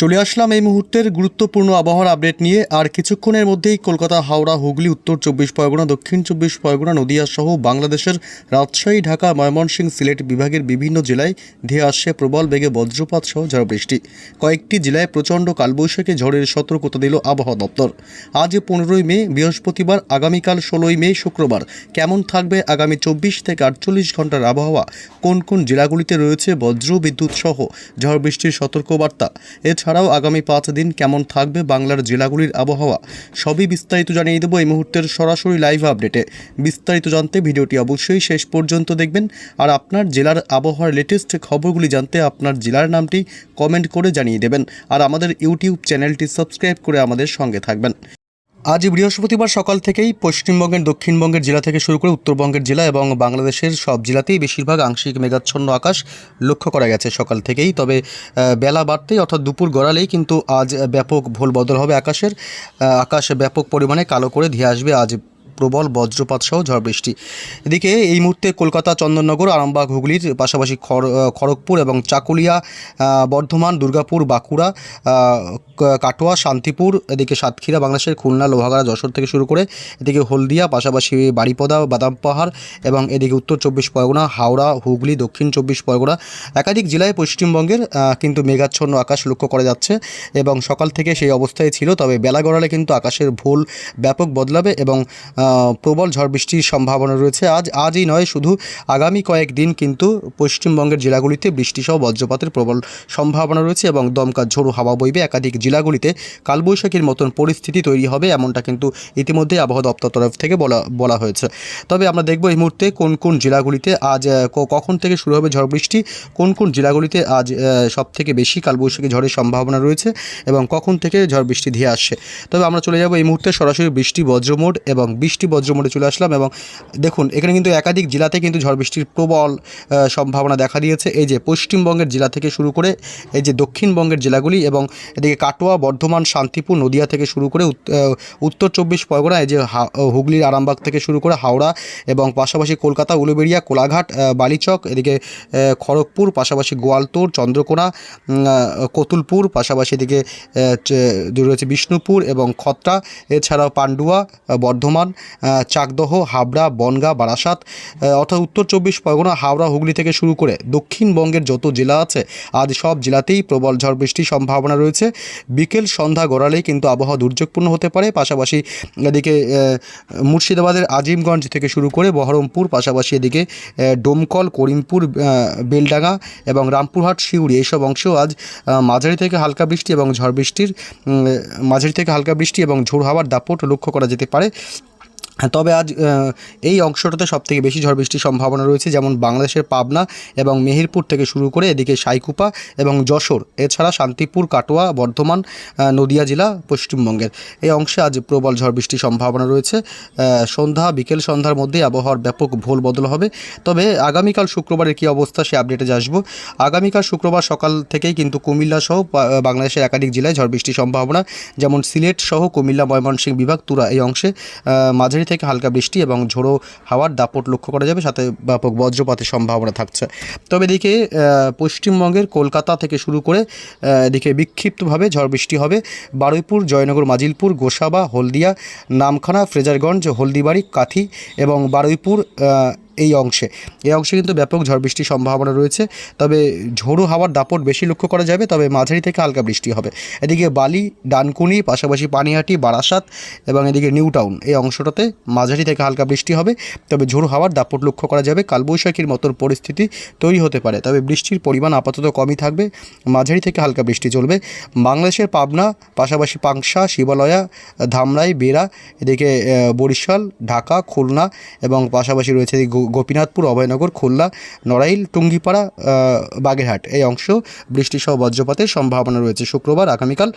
চলে আসলাম এই মুহূর্তের গুরুত্বপূর্ণ আবহাওয়ার আপডেট নিয়ে। আর কিছুক্ষণের মধ্যেই কলকাতা, হাওড়া, হুগলি, উত্তর চব্বিশ পরগনা, দক্ষিণ চব্বিশ পরগনা, নদিয়া সহ বাংলাদেশের রাজশাহী, ঢাকা, ময়মনসিংহ, সিলেট বিভাগের বিভিন্ন জেলায় ধেয়ে আসছে প্রবল বেগে বজ্রপাত সহ ঝড় বৃষ্টি কয়েকটি জেলায় প্রচণ্ড কালবৈশাখী ঝড়ের সতর্কতা দিল আবহাওয়া দপ্তর। আজ পনেরোই মে, বৃহস্পতিবার, আগামীকাল ষোলোই মে, শুক্রবার। কেমন থাকবে আগামী চব্বিশ থেকে আটচল্লিশ ঘণ্টার আবহাওয়া? কোন কোন জেলাগুলিতে রয়েছে বজ্র বিদ্যুৎ সহ ঝড় বৃষ্টির সতর্কবার্তা এছাড়াও আগামী পাঁচ দিন কেমন থাকবে বাংলার জেলাগুলির আবহাওয়া, সবই বিস্তারিত জানিয়ে দেবো এই মুহূর্তের সরাসরি লাইভ আপডেটে। বিস্তারিত জানতে ভিডিওটি অবশ্যই শেষ পর্যন্ত দেখবেন। আর আপনার জেলার আবহাওয়ার লেটেস্ট খবরগুলি জানতে আপনার জেলার নামটি কমেন্ট করে জানিয়ে দেবেন। আর আমাদের ইউটিউব চ্যানেলটি সাবস্ক্রাইব করে আমাদের সঙ্গে থাকবেন। আজ বৃহস্পতিবার সকাল থেকেই পশ্চিমবঙ্গের, দক্ষিণবঙ্গের জেলা থেকে শুরু করে উত্তরবঙ্গের জেলা এবং বাংলাদেশের সব জেলাতেই বেশিরভাগ আংশিক মেঘাচ্ছন্ন আকাশ লক্ষ্য করা গেছে সকাল থেকেই। তবে বেলা বাড়তেই অর্থাৎ দুপুর গড়ালেই কিন্তু আজ ব্যাপক ভোল বদল হবে আকাশের। আকাশ ব্যাপক পরিমাণে কালো করে ধেয়ে আসবে আজ প্রবল বজ্রপাত সহ ঝড় বৃষ্টি। এদিকে এই মুহূর্তে কলকাতা, চন্দননগর, আরামবাগ, হুগলির পাশাপাশি খড় খড়গপুর এবং চাকুলিয়া বর্ধমান, দুর্গাপুর, বাঁকুড়া কাটোয়া, শান্তিপুর, এদিকে সাতক্ষীরা, বাংলাদেশের খুলনা, লোহাগাড়া, যশোর থেকে শুরু করে এদিকে হলদিয়া, পাশাপাশি বাড়িপদা বাদাম পাহাড় এবং এদিকে উত্তর চব্বিশ পরগনা, হাওড়া, হুগলি, দক্ষিণ চব্বিশ পরগনা। একাধিক জেলায় পশ্চিমবঙ্গের কিন্তু মেঘাচ্ছন্ন আকাশ লক্ষ্য করা যাচ্ছে এবং সকাল থেকে সেই অবস্থায় ছিল, তবে বেলা গড়ালে কিন্তু আকাশের ভুল ব্যাপক বদলাবে এবং প্রবল ঝড় বৃষ্টির সম্ভাবনা রয়েছে। আজ, আজই নয়, শুধু আগামী কয়েকদিন কিন্তু পশ্চিমবঙ্গের জেলাগুলিতে বৃষ্টিসহ বজ্রপাতের প্রবল সম্ভাবনা রয়েছে এবং দমকা ঝোড়ো হাওয়া বইবে। একাধিক জেলাগুলিতে কালবৈশাখীর মতন পরিস্থিতি তৈরি হবে এমনটা কিন্তু ইতিমধ্যে আবহাওয়া দপ্তর তরফ থেকে বলা বলা হয়েছে। তবে আমরা দেখব এই মুহূর্তে কোন কোন জেলাগুলিতে আজ কখন থেকে শুরু হবে ঝড় বৃষ্টি, কোন কোন জেলাগুলিতে আজ সব থেকে বেশি কালবৈশাখী ঝড়ের সম্ভাবনা রয়েছে এবং কখন থেকে ঝড় বৃষ্টি ধেয়ে আসছে। তবে আমরা চলে যাব এই মুহূর্তে সরাসরি বৃষ্টি বজ্রমোড এবং বৃষ্টি বজ্রমোডে চলে আসলাম এবং দেখুন, এখানে কিন্তু একাধিক জেলাতে কিন্তু ঝড় বৃষ্টির প্রবল সম্ভাবনা দেখা দিয়েছে। এই যে পশ্চিমবঙ্গের জেলা থেকে শুরু করে, এই যে দক্ষিণবঙ্গের জেলাগুলি এবং এদিকে কাটোয়া, বর্ধমান, শান্তিপুর, নদিয়া থেকে শুরু করে উত- উত্তর চব্বিশ পরগনা, এই যে হুগলির আরামবাগ থেকে শুরু করে হাওড়া এবং পাশাপাশি কলকাতা, উলুবেড়িয়া, কোলাঘাট বালিচক, এদিকে খড়গপুর, পাশাপাশি গোয়ালতোড় চন্দ্রকোনা কতুলপুর, পাশাপাশি এদিকে রয়েছে বিষ্ণুপুর এবং খত্রা, এছাড়াও পান্ডুয়া বর্ধমান চাকদহ, হাবড়া, বনগাঁ, বারাসাত অর্থাৎ উত্তর চব্বিশ পরগনা হাওড়া হুগলি থেকে শুরু করে দক্ষিণবঙ্গের যত জেলা আছে, আজ সব জেলাতেই প্রবল ঝড় বৃষ্টির সম্ভাবনা রয়েছে। বিকেল সন্ধ্যা গড়ালেই কিন্তু আবহাওয়া দুর্যোগপূর্ণ হতে পারে। পাশাপাশি এদিকে মুর্শিদাবাদের আজিমগঞ্জ থেকে শুরু করে বহরমপুর, পাশাপাশি এদিকে ডোমকল, করিমপুর বেলডাঙ্গা এবং রামপুরহাট শিউড়ি এইসব অংশেও আজ মাঝারি থেকে হালকা বৃষ্টি এবং ঝড় বৃষ্টির মাঝারি থেকে হালকা বৃষ্টি এবং ঝোড় হাওয়ার দাপট লক্ষ্য করা যেতে পারে। তবে আজ এই অংশটাতে সবথেকে বেশি ঝড় বৃষ্টির সম্ভাবনা রয়েছে, যেমন বাংলাদেশের পাবনা এবং মেহেরপুর থেকে শুরু করে এদিকে সাইকুপা এবং যশোর, এছাড়া শান্তিপুর, কাটোয়া, বর্ধমান নদিয়া জেলা, পশ্চিমবঙ্গের। এই অংশে আজ প্রবল ঝড় বৃষ্টির সম্ভাবনা রয়েছে। সন্ধ্যা, বিকেল সন্ধ্যার মধ্যে আবহাওয়ার ব্যাপক ভোল বদল হবে। তবে আগামীকাল শুক্রবারের কী অবস্থা সে আপডেটে আসব। আগামীকাল শুক্রবার সকাল থেকেই কিন্তু কুমিল্লা সহ বাংলাদেশের একাধিক জেলায় ঝড় বৃষ্টির সম্ভাবনা, যেমন সিলেট সহ কুমিল্লা, ময়মনসিংহ বিভাগ, তুরা এই অংশে। মাঝারি থেকে হালকা বৃষ্টি এবং ঝোড়ো হাওয়ার দাপট লক্ষ্য করা যাবে, সাথে ব্যাপক বজ্রপাতের সম্ভাবনা থাকছে। তবে এদিকে পশ্চিমবঙ্গের কলকাতা থেকে শুরু করে এদিকে বিক্ষিপ্তভাবে ঝড় বৃষ্টি হবে। বারুইপুর, জয়নগর, মাজিলপুর, গোসাবা, হলদিয়া, নামখানা, ফ্রেজারগঞ্জ, হলদিবাড়ি, কাথি এবং বারুইপুর এই অংশে। এই অংশে কিন্তু ব্যাপক ঝড় বৃষ্টির সম্ভাবনা রয়েছে। তবে ঝোড়ো হাওয়ার দাপট বেশি লক্ষ্য করা যাবে, তবে মাঝারি থেকে হালকা বৃষ্টি হবে। এদিকে বালি, ডানকুনি, পাশাপাশি পানিহাটি, বারাসাত এবং এদিকে নিউ টাউন এই অংশটাতে মাঝারি থেকে হালকা বৃষ্টি হবে। তবে ঝোড়ো হাওয়ার দাপট লক্ষ্য করা যাবে। কালবৈশাখীর মতন পরিস্থিতি তৈরি হতে পারে, তবে বৃষ্টির পরিমাণ আপাতত কমই থাকবে। মাঝারি থেকে হালকা বৃষ্টি চলবে। বাংলাদেশের পাবনা, পাশাপাশি পাংশা, শিবালয়া, ধামরাই, বেড়া, এদিকে বরিশাল, ঢাকা, খুলনা এবং পাশাপাশি রয়েছে গোপীনাথপুর অভয়নগর খুলনা নড়াইল টুঙ্গিপাড়া বাগেরহাট। এই অংশ বৃষ্টিসহ বজ্রপাতের সম্ভাবনা রয়েছে। শুক্রবার আগামীকাল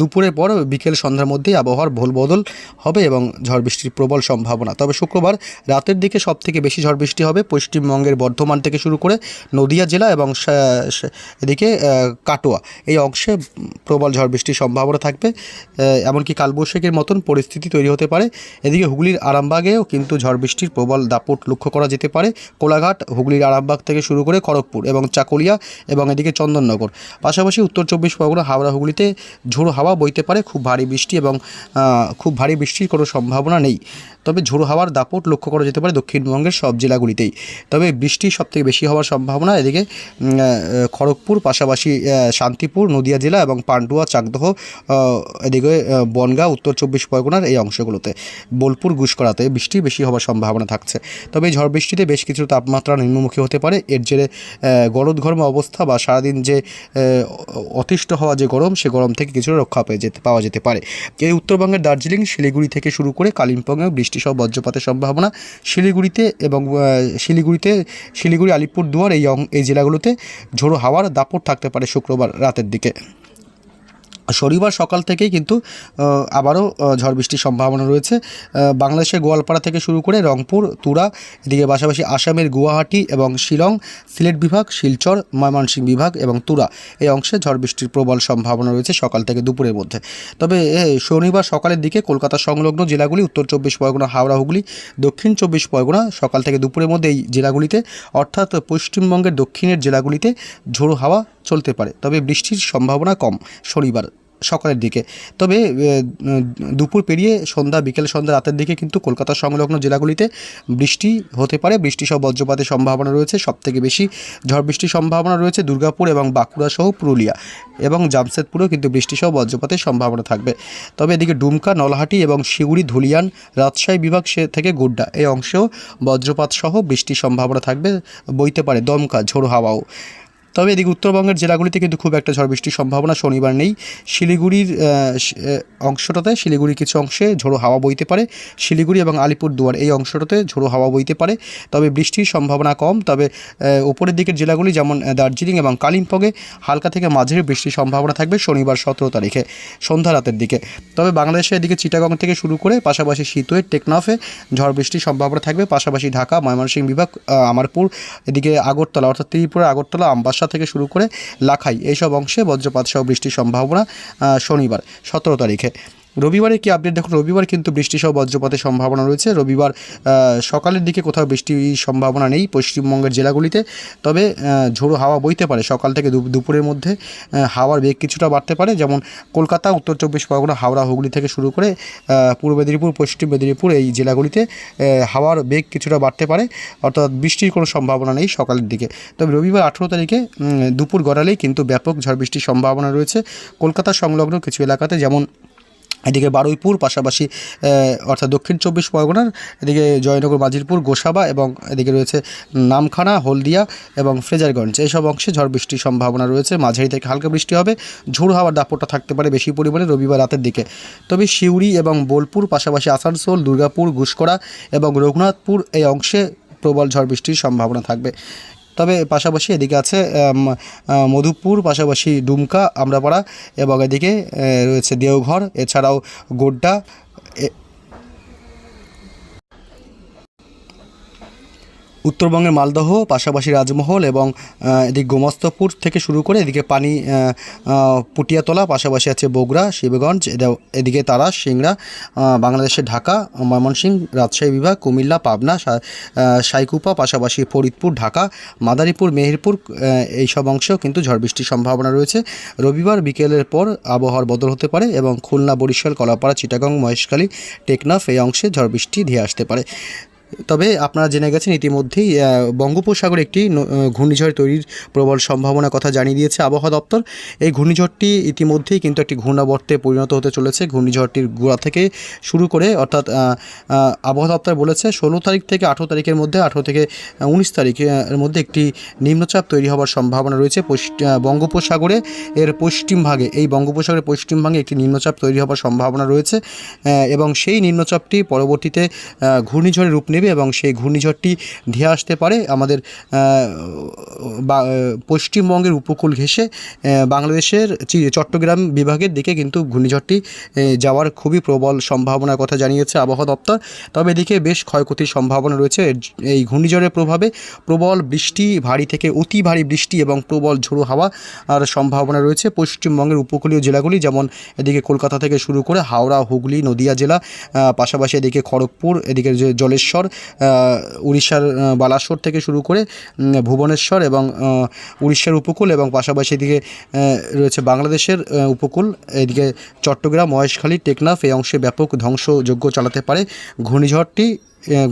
দুপুরের পর বিকেল সন্ধ্যার মধ্যেই আবহাওয়ার ভোল বদল হবে এবং ঝড় বৃষ্টির প্রবল সম্ভাবনা। তবে শুক্রবার রাতের দিকে সব থেকে বেশি ঝড় বৃষ্টি হবে পশ্চিমবঙ্গের বর্ধমান থেকে শুরু করে নদিয়া জেলা এবং এদিকে কাটোয়া। এই অংশে প্রবল ঝড় বৃষ্টির সম্ভাবনা থাকবে এমনকি কালবৈশাখীর মতন পরিস্থিতি তৈরি হতে পারে। এদিকে হুগলির আরামবাগেও কিন্তু ঝড় বৃষ্টির প্রবল দাপট লক্ষ্য করা যেতে পারে। কোলাঘাট, হুগলির আরামবাগ থেকে শুরু করে খড়গপুর এবং চাকুলিয়া এবং এদিকে চন্দননগর। পাশাপাশি উত্তর চব্বিশ পরগনা, হাওড়া, হুগলিতে ঝোড়ো হাওয়া বইতে পারে খুব ভারী বৃষ্টি এবং খুব ভারী বৃষ্টির কোনো সম্ভাবনা নেই। তবে ঝোড়ো হাওয়ার দাপট লক্ষ্য করা যেতে পারে দক্ষিণবঙ্গের সব জেলাগুলিতেই। তবে বৃষ্টি সবথেকে বেশি হওয়ার সম্ভাবনা এদিকে খড়গপুর, পাশাপাশি শান্তিপুর, নদিয়া জেলা এবং পান্ডুয়া, চাকদহ এদিকে বনগাঁ, উত্তর চব্বিশ পরগনার এই অংশগুলোতে। বোলপুর গুসকরাতে বৃষ্টি বেশি হওয়ার সম্ভাবনা থাকছে। তবে এই ঝড় বৃষ্টিতে বেশ কিছু তাপমাত্রা নিম্নমুখী হতে পারে। এর জেরে গরদঘর্ম অবস্থা বা সারাদিন যে অতিষ্ঠ হওয়া যে গরম, সে গরম থেকে কিছুটা রক্ষা পেয়ে যেতে, পাওয়া যেতে পারে। এই উত্তরবঙ্গের দার্জিলিং, শিলিগুড়ি থেকে শুরু করে কালিম্পংয়েও বৃষ্টি সহ বজ্রপাতের সম্ভাবনা শিলিগুড়িতে এবং শিলিগুড়িতে, শিলিগুড়ি, আলিপুরদুয়ার এই এই জেলাগুলোতে ঝোড়ো হাওয়ার দাপট থাকতে পারে শুক্রবার রাতের দিকে। শনিবার সকাল থেকেই কিন্তু আবারও ঝড় বৃষ্টির সম্ভাবনা রয়েছে। বাংলাদেশের গোয়ালপাড়া থেকে শুরু করে রংপুর, তুরা, এদিকে পাশাপাশি আসামের গুয়াহাটি এবং শিলং, সিলেট বিভাগ, শিলচর, ময়মনসিংহ বিভাগ এবং তুরা এই অংশে ঝড় বৃষ্টির প্রবল সম্ভাবনা রয়েছে সকাল থেকে দুপুরের মধ্যে। তবে শনিবার সকালের দিকে কলকাতা সংলগ্ন জেলাগুলি, উত্তর চব্বিশ পরগনা, হাওড়া, হুগলি, দক্ষিণ চব্বিশ পরগনা, সকাল থেকে দুপুরের মধ্যে এই জেলাগুলিতে, অর্থাৎ পশ্চিমবঙ্গের দক্ষিণের জেলাগুলিতে ঝোড়ো হাওয়া চলতে পারে। তবে বৃষ্টির সম্ভাবনা কম শনিবার সকালের দিকে। তবে দুপুর পেরিয়ে সন্ধ্যা, বিকেল সন্ধ্যা রাতের দিকে কিন্তু কলকাতা সংলগ্ন জেলাগুলিতে বৃষ্টি হতে পারে। বৃষ্টি সহ বজ্রপাতের সম্ভাবনা রয়েছে। সবথেকে বেশি ঝড় বৃষ্টির সম্ভাবনা রয়েছে দুর্গাপুর এবং বাঁকুড়া সহ পুরুলিয়া এবং জামশেদপুরেও কিন্তু বৃষ্টি সহ বজ্রপাতের সম্ভাবনা থাকবে। তবে এদিকে ডুমকা, নলহাটি এবং শিউড়ি, ধুলিয়ান, রাজশাহী বিভাগ সে থেকে গোড্ডা এই অংশেও বজ্রপাত সহ বৃষ্টির সম্ভাবনা থাকবে, বইতে পারে দমকা, ঝোড়ো হাওয়াও। তবে এদিকে উত্তরবঙ্গের জেলাগুলিতে কিন্তু খুব একটা ঝড় বৃষ্টির সম্ভাবনা শনিবার নেই। শিলিগুড়ির অংশটাতে শিলিগুড়ির কিছু অংশে ঝোড়ো হাওয়া বইতে পারে। শিলিগুড়ি এবং আলিপুরদুয়ার এই অংশটাতে ঝোড়ো হাওয়া বইতে পারে। তবে বৃষ্টির সম্ভাবনা কম। তবে উপরের দিকের জেলাগুলি যেমন দার্জিলিং এবং কালিম্পংয়ে হালকা থেকে মাঝারি বৃষ্টির সম্ভাবনা থাকবে শনিবার সতেরো তারিখে, সন্ধ্যা রাতের দিকে। তবে বাংলাদেশের এদিকে চিটাগং থেকে শুরু করে পাশাপাশি শীতয়ের টেকনাফে ঝড় বৃষ্টির সম্ভাবনা থাকবে। পাশাপাশি ঢাকা, ময়মনসিংহ বিভাগ আমারপুর, এদিকে আগরতলা অর্থাৎ ত্রিপুরা, আগরতলা, আমবাসা থেকে শুরু করে লাখাই এইসব অংশে বজ্রপাত সহ বৃষ্টির সম্ভাবনা শনিবার সতেরো তারিখে। রবিবারে কি আপডেট দেখুন, রবিবার কিন্তু বৃষ্টি সহ বজ্রপাতের সম্ভাবনা রয়েছে। রবিবার সকালের দিকে কোথাও বৃষ্টির সম্ভাবনা নেই পশ্চিমবঙ্গের জেলাগুলিতে। তবে ঝোড়ো হাওয়া বইতে পারে। সকাল থেকে দুপুরের মধ্যে হাওয়ার বেগ কিছুটা বাড়তে পারে। যেমন কলকাতা, উত্তর চব্বিশ পরগনা, হাওড়া, হুগলি থেকে শুরু করে পূর্ব মেদিনীপুর, পশ্চিম মেদিনীপুর এই জেলাগুলিতে হাওয়ার বেগ কিছুটা বাড়তে পারে। অর্থাৎ বৃষ্টির কোনো সম্ভাবনা নেই সকালের দিকে। তবে রবিবার আঠেরো তারিখে দুপুর গড়ালেই কিন্তু ব্যাপক ঝড় বৃষ্টির সম্ভাবনা রয়েছে। কলকাতা সংলগ্ন কিছু এলাকাতে যেমন এদিকে বারুইপুর, পাশাপাশি অর্থাৎ দক্ষিণ চব্বিশ পরগনার, এদিকে জয়নগর মাজিরপুর গোসাবা এবং এদিকে রয়েছে নামখানা, হলদিয়া এবং ফ্রেজারগঞ্জ। এইসব অংশে ঝড় বৃষ্টির সম্ভাবনা রয়েছে। মাঝারি থেকে হালকা বৃষ্টি হবে। ঝোড়ো হাওয়ার দাপটটা থাকতে পারে বেশি পরিমাণে রবিবার রাতের দিকে। তবে সিউড়ি এবং বোলপুর, পাশাপাশি আসানসোল, দুর্গাপুর ঘুষকরা এবং রঘুনাথপুর এই অংশে প্রবল ঝড় বৃষ্টির সম্ভাবনা থাকবে। তবে পাশাপাশি এদিকে আছে মধুপুর পাশাপাশি ডুমকা আমরাপাড়া এবং এদিকে রয়েছে দেওঘর এছাড়াও গোড্ডা উত্তরবঙ্গের মালদহ, পাশাপাশি রাজমহল এবং এদিকে গোমস্তপুর থেকে শুরু করে এদিকে পানি পুটিয়াতলা, পাশাপাশি আছে বগুড়া, শিবগঞ্জ এদা- এদিকে তারা, সিংড়া বাংলাদেশের ঢাকা ময়মনসিংহ রাজশাহী বিভাগ, কুমিল্লা, পাবনা সাইকুপা, পাশাপাশি ফরিদপুর, ঢাকা, মাদারীপুর, মেহেরপুর এইসব অংশেও কিন্তু ঝড় বৃষ্টির সম্ভাবনা রয়েছে। রবিবার বিকেলের পর আবহাওয়ার বদল হতে পারে এবং খুলনা, বরিশাল, কলাপাড়া, চিটাগং, মহেশখালী, টেকনাফ এই অংশে ঝড় বৃষ্টি ধেয়ে আসতে পারে। তবে আপনারা জেনে গেছেন, ইতিমধ্যেই বঙ্গোপসাগরে একটি ঘূর্ণিঝড় তৈরির প্রবল সম্ভাবনার কথা জানিয়ে দিয়েছে আবহাওয়া দপ্তর। এই ঘূর্ণিঝড়টি ইতিমধ্যেই কিন্তু একটি ঘূর্ণাবর্তে পরিণত হতে চলেছে। ঘূর্ণিঝড়টির গোড়া থেকে শুরু করে, অর্থাৎ আবহাওয়া দপ্তর বলেছে, ষোলো তারিখ থেকে আঠেরো তারিখের মধ্যে, আঠেরো থেকে উনিশ তারিখের মধ্যে একটি নিম্নচাপ তৈরি হওয়ার সম্ভাবনা রয়েছে। বঙ্গোপসাগরে, এর পশ্চিম ভাগে, এই বঙ্গোপসাগরের পশ্চিম ভাগে একটি নিম্নচাপ তৈরি হওয়ার সম্ভাবনা রয়েছে এবং সেই নিম্নচাপটি পরবর্তীতে ঘূর্ণিঝড়ের রূপ নেবে এবং সেই ঘূর্ণিঝড়টি ধেয়ে আসতে পারে। আমাদের পশ্চিমবঙ্গের উপকূল ঘেঁষে বাংলাদেশের চট্টগ্রাম বিভাগের দিকে কিন্তু ঘূর্ণিঝড়টি যাওয়ার খুবই প্রবল সম্ভাবনার কথা জানিয়েছে আবহাওয়া দপ্তর। তবে এদিকে বেশ ক্ষয়ক্ষতির সম্ভাবনা রয়েছে। এই ঘূর্ণিঝড়ের প্রভাবে প্রবল বৃষ্টি, ভারী থেকে অতি ভারী বৃষ্টি এবং প্রবল ঝোড়ো হাওয়া আর সম্ভাবনা রয়েছে পশ্চিমবঙ্গের উপকূলীয় জেলাগুলি, যেমন এদিকে কলকাতা থেকে শুরু করে হাওড়া, হুগলি, নদিয়া জেলা পাশাপাশি এদিকে খড়গপুর, এদিকে জলেশ্বর উড়িষ্যার বালাসর থেকে শুরু করে ভুবনেশ্বর এবং উড়িষ্যার উপকূল এবং পাশাপাশি এদিকে রয়েছে বাংলাদেশের উপকূল। এদিকে চট্টগ্রাম, মহেশখালী, টেকনাফ, এই অংশে ব্যাপক ধ্বংসযজ্ঞ চালাতে পারে ঘূর্ণিঝড়টি।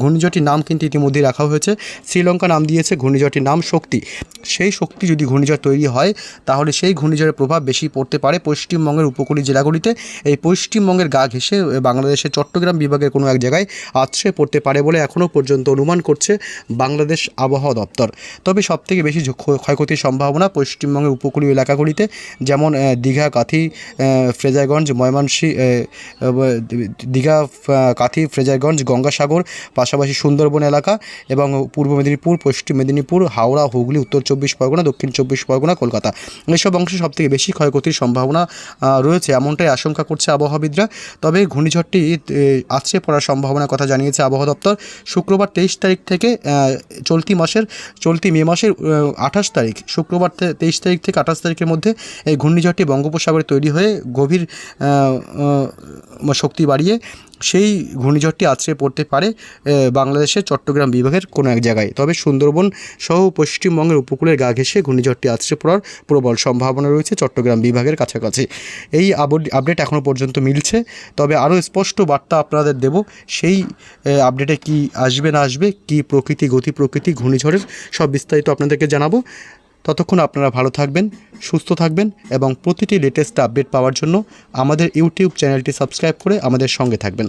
ঘূর্ণিঝড়টির নাম কিন্তু ইতিমধ্যেই রাখা হয়েছে। শ্রীলঙ্কা নাম দিয়েছে ঘূর্ণিঝড়টির নাম শক্তি। সেই শক্তি যদি ঘূর্ণিঝড় তৈরি হয় তাহলে সেই ঘূর্ণিঝড়ের প্রভাব বেশি পড়তে পারে পশ্চিমবঙ্গের উপকূলীয় জেলাগুলিতে। এই পশ্চিমবঙ্গের গা ঘেঁষে বাংলাদেশের চট্টগ্রাম বিভাগের কোনো এক জায়গায় আছড়ে পড়তে পারে বলে এখনও পর্যন্ত অনুমান করছে বাংলাদেশ আবহাওয়া দপ্তর। তবে সবথেকে বেশি ক্ষয়ক্ষতির সম্ভাবনা পশ্চিমবঙ্গের উপকূলীয় এলাকাগুলিতে যেমন দীঘা কাথি ফ্রেজারগঞ্জ আহ, দীঘা কাথি ফ্রেজারগঞ্জ গঙ্গাসাগর পাশাপাশি সুন্দরবন এলাকা এবং পূর্ব মেদিনীপুর, পশ্চিম মেদিনীপুর, হাওড়া, হুগলি, উত্তর চব্বিশ পরগনা, দক্ষিণ চব্বিশ পরগনা, কলকাতা। এসব অংশে সবথেকে বেশি ক্ষয়ক্ষতির সম্ভাবনা রয়েছে, এমনটাই আশঙ্কা করছে আবহাওয়াবিদরা। তবে ঘূর্ণিঝড়টি আছড়ে পড়ার সম্ভাবনার কথা জানিয়েছে আবহাওয়া দপ্তর। শুক্রবার তেইশ তারিখ থেকে চলতি মাসের, চলতি মে মাসের আঠাশ তারিখ, শুক্রবার তেইশ তারিখ থেকে আঠাশ তারিখের মধ্যে এই ঘূর্ণিঝড়টি বঙ্গোপসাগরে তৈরি হয়ে গভীর শক্তি বাড়িয়ে সেই ঘূর্ণিঝড়টি আছড়ে পড়তে পারে বাংলাদেশের চট্টগ্রাম বিভাগের কোনো এক জায়গায়। তবে সুন্দরবন সহ পশ্চিমবঙ্গের উপকূলের গা ঘেঁষে ঘূর্ণিঝড়টি আছড়ে পড়ার প্রবল সম্ভাবনা রয়েছে চট্টগ্রাম বিভাগের কাছাকাছি। এই আপডেট এখনও পর্যন্ত মিলছে, তবে আরও স্পষ্ট বার্তা আপনাদের দেব, সেই আপডেটে কি আসবে না আসবে, কি প্রকৃতি, গতি প্রকৃতি, ঘূর্ণিঝড়ের সব বিস্তারিত আপনাদেরকে জানাব। ততক্ষণ আপনারা ভালো থাকবেন, সুস্থ থাকবেন এবং প্রতিটি লেটেস্ট আপডেট পাওয়ার জন্য আমাদের ইউটিউব চ্যানেলটি সাবস্ক্রাইব করে আমাদের সঙ্গে থাকবেন।